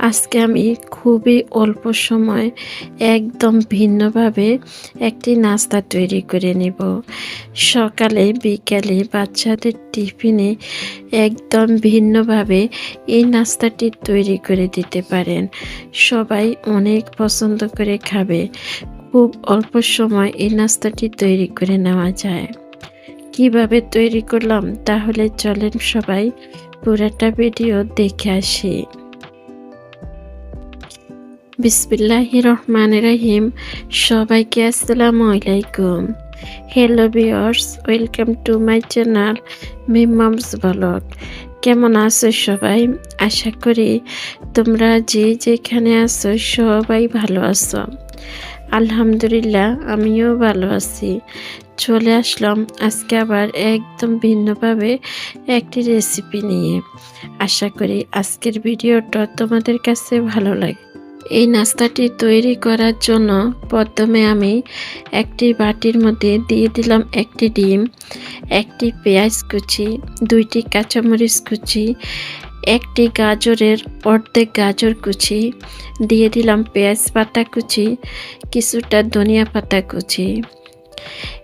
আজকে আমি খুবই অল্প সময় একদম ভিন্নভাবে একটি নাস্তা তৈরি করে নেব। সকালে, বিকালে বাচ্চাদের টিফিনে একদম ভিন্নভাবে এই নাস্তাটি তৈরি করে দিতে পারেন। সবাই অনেক পছন্দ করে খাবে। খুব অল্প সময় এই নাস্তাটি তৈরি করে নেওয়া যায়। কীভাবে তৈরি করলাম? তাহলে চলেন সবাই পুরাটা ভিডিও দেখে আসি। বিসমিল্লাহ রহমান রাহিম সবাইকে আসসালামু আলাইকুম। Hello viewers welcome to my channel মিমামস blog কেমন আছো সবাই? আশা করি তোমরা যে যেখানে আছো সবাই ভালো আছো। আলহামদুলিল্লাহ, আমিও ভালো আছি। চলে আসলাম আজকে আবার একদম ভিন্নভাবে একটি রেসিপি নিয়ে। আশা করি আজকের ভিডিওটা তোমাদের কাছে ভালো লাগে। এই নাস্তাটি তৈরি করার জন্য প্রথমে আমি একটি বাটির মধ্যে দিয়ে দিলাম একটি ডিম, একটি পেঁয়াজ কুচি, দুইটি কাঁচামরিচ কুচি, একটি গাজরের অর্ধেক গাজর কুচি, দিয়ে দিলাম পেঁয়াজ পাতা কুচি, কিছুটা ধনিয়া পাতা কুচি।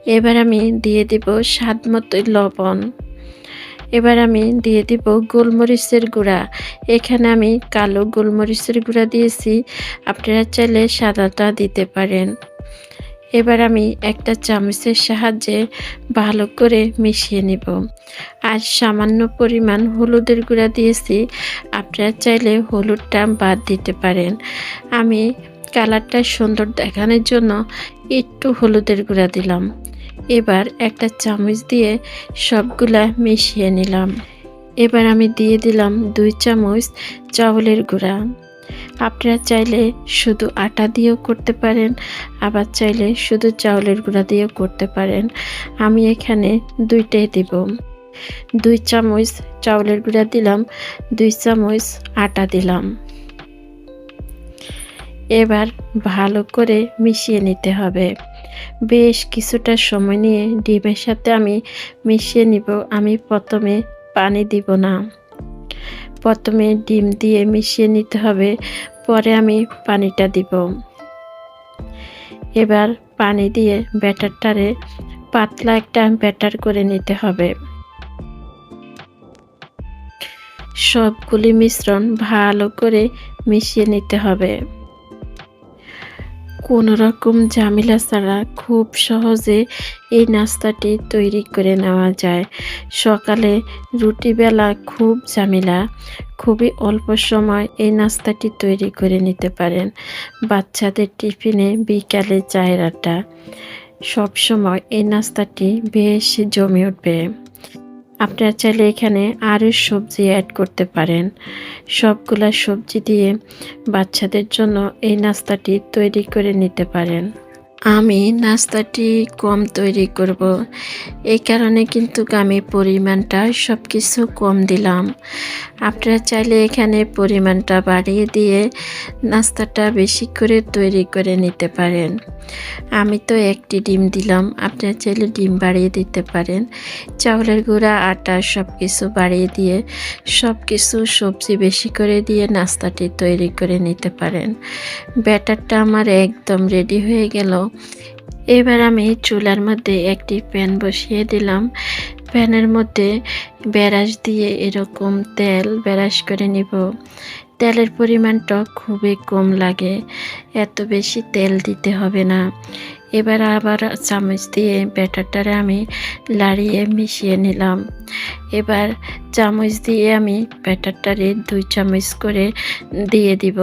এবার আমি দিয়ে দিব স্বাদ মতো লবণ। এবার আমি দিয়ে দিব গোলমরিচের গুঁড়া। এখানে আমি কালো গোলমরিচের গুঁড়া দিয়েছি। আপনারা চাইলে সাদাটা দিতে পারেন। এবার আমি একটা চামচের সাহায্যে ভালো করে মিশিয়ে নিব। আর সামান্য পরিমাণ হলুদের গুঁড়া দিয়েছি। আপনারা চাইলে হলুদটা বাদ দিতে পারেন। আমি কালারটা সুন্দর দেখানোর জন্য একটু হলুদের গুঁড়া দিলাম। এবার একটা চামচ দিয়ে সবগুলা মিশিয়ে নিলাম। এবার আমি দিয়ে দিলাম দুই চামচ চাউলের গুঁড়া। আপনারা চাইলে শুধু আটা দিয়েও করতে পারেন, আবার চাইলে শুধু চাউলের গুঁড়া দিয়েও করতে পারেন। আমি এখানে দুইটাই দিব। দুই চামচ চাউলের গুঁড়া দিলাম, দুই চামচ আটা দিলাম। এবার ভালো করে মিশিয়ে নিতে হবে। বেশ কিছুটা সময় নিয়ে ডিমের সাথে আমি মিশিয়ে নিব। আমি প্রথমে পানি দিব না। প্রথমে ডিম দিয়ে মিশিয়ে নিতে হবে। পরে আমি পানিটা দিব। এবার পানি দিয়ে ব্যাটারটারে পাতলা একটা ব্যাটার করে নিতে হবে। সবগুলি মিশ্রণ ভালো করে মিশিয়ে নিতে হবে। কোনো রকম ঝামেলা ছাড়া খুব সহজে এই নাস্তাটি তৈরি করে নেওয়া যায়। সকালে রুটিবেলা খুব ঝামেলা। খুবই অল্প সময় এই নাস্তাটি তৈরি করে নিতে পারেন। বাচ্চাদের টিফিনে বিকালে চায়ের আটা সবসময় এই নাস্তাটি বেশ জমে উঠবে। আপনারা চাইলে এখানে আরও সবজি অ্যাড করতে পারেন। সবগুলা সবজি দিয়ে বাচ্চাদের জন্য এই নাস্তাটি তৈরি করে নিতে পারেন। আমি নাস্তাটি কম তৈরি করব। এই কারণে কিন্তু আমি পরিমাণটা সব কিছু কম দিলাম। আপনারা চাইলে এখানে পরিমাণটা বাড়িয়ে দিয়ে নাস্তাটা বেশি করে তৈরি করে নিতে পারেন। আমি তো একটি ডিম দিলাম, আপনারা চাইলে ডিম বাড়িয়ে দিতে পারেন। চাউলের গুঁড়া, আটা সব কিছু বাড়িয়ে দিয়ে সব কিছু সবজি বেশি করে দিয়ে নাস্তাটি তৈরি করে নিতে পারেন। ব্যাটারটা আমার একদম রেডি হয়ে গেল। এবার আমি চুলার মধ্যে একটি প্যান বসিয়ে দিলাম। প্যানের মধ্যে ব্যারাস দিয়ে এরকম তেল ব্যারাস করে নিব। তেলের পরিমাণটা খুবই কম লাগে, এত বেশি তেল দিতে হবে না। এবার আবার চামচ দিয়ে ব্যাটারটারে আমি লাড়িয়ে মিশিয়ে নিলাম। এবার চামচ দিয়ে আমি ব্যাটারটারে দুই চামচ করে দিয়ে দিব।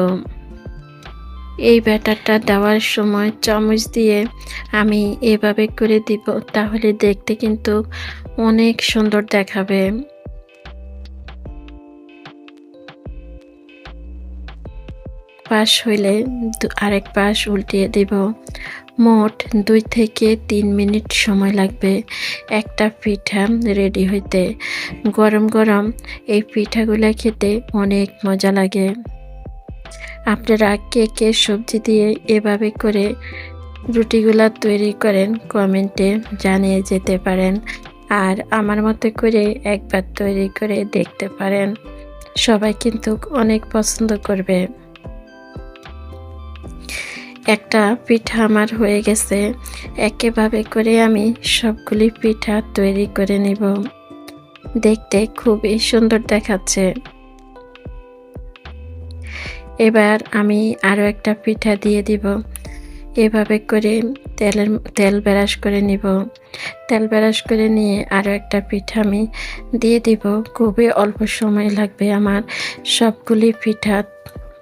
এই ব্যাটারটা দেওয়ার সময় চামচ দিয়ে আমি এভাবে করে দিব, তাহলে দেখতে কিন্তু অনেক সুন্দর দেখাবে। পাশ হইলে আরেক পাশ উল্টিয়ে দিব। মোট দুই থেকে তিন মিনিট সময় লাগবে একটা পিঠা রেডি হইতে। গরম গরম এই পিঠাগুলো খেতে অনেক মজা লাগে। আপনারা কে কে সবজি দিয়ে এভাবে করে রুটিগুলা তৈরি করেন, কমেন্টে জানিয়ে যেতে পারেন। আর আমার মতো করে একবার তৈরি করে দেখতে পারেন। সবাই কিন্তু অনেক পছন্দ করবে। একটা পিঠা আমার হয়ে গেছে। একেভাবে করে আমি সবগুলি পিঠা তৈরি করে নিব। দেখতে খুবই সুন্দর দেখাচ্ছে। এবার আমি আরও একটা পিঠা দিয়ে দিব। এভাবে করে তেলের তেল ব্রাশ করে নিব। তেল ব্রাশ করে নিয়ে আরও একটা পিঠা আমি দিয়ে দিব। খুবই অল্প সময় লাগবে আমার সবগুলি পিঠা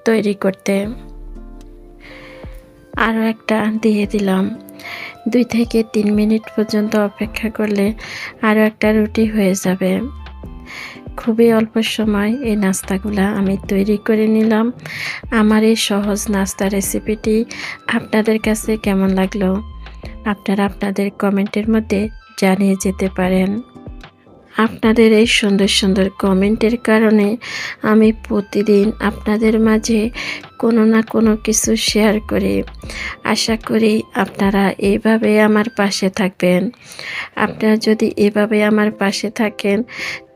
তৈরি করতে। আরও একটা দিয়ে দিলাম। দুই থেকে তিন মিনিট পর্যন্ত অপেক্ষা করলে আরও একটা রুটি হয়ে যাবে। খুবই অল্প সময় এই নাস্তাগুলা আমি তৈরি করে নিলাম। আমার এই সহজ নাস্তা রেসিপিটি আপনাদের কাছে কেমন লাগল? আপনারা আপনাদের কমেন্টের মধ্যে জানিয়ে যেতে পারেন। আপনাদের এই সুন্দর সুন্দর কমেন্টের কারণে আমি প্রতিদিন আপনাদের মাঝে কোনো না কোনো কিছু শেয়ার করি। আশা করি আপনারা এইভাবে আমার পাশে থাকবেন। আপনারা যদি এভাবে আমার পাশে থাকেন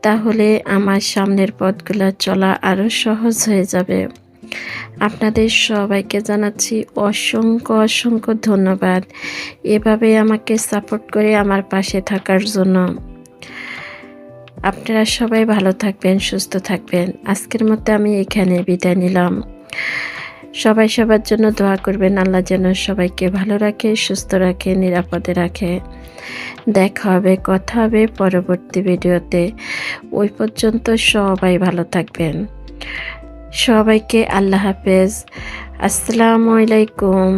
তাহলে আমার সামনের পথগুলো চলা আরও সহজ হয়ে যাবে। আপনাদের সবাইকে জানাচ্ছি অসংখ্য অসংখ্য ধন্যবাদ এভাবে আমাকে সাপোর্ট করে আমার পাশে থাকার জন্য। আপনারা সবাই ভালো থাকবেন, সুস্থ থাকবেন। আজকের মতো আমি এখানে বিদায় নিলাম। সবাই সবার জন্য দোয়া করবেন। আল্লাহ যেন সবাইকে ভালো রাখে, সুস্থ রাখে, নিরাপদে রাখে। দেখা হবে, কথা হবে পরবর্তী ভিডিওতে। ওই পর্যন্ত সবাই ভালো থাকবেন। সবাইকে আল্লাহ হাফেজ। আসসালামু আলাইকুম।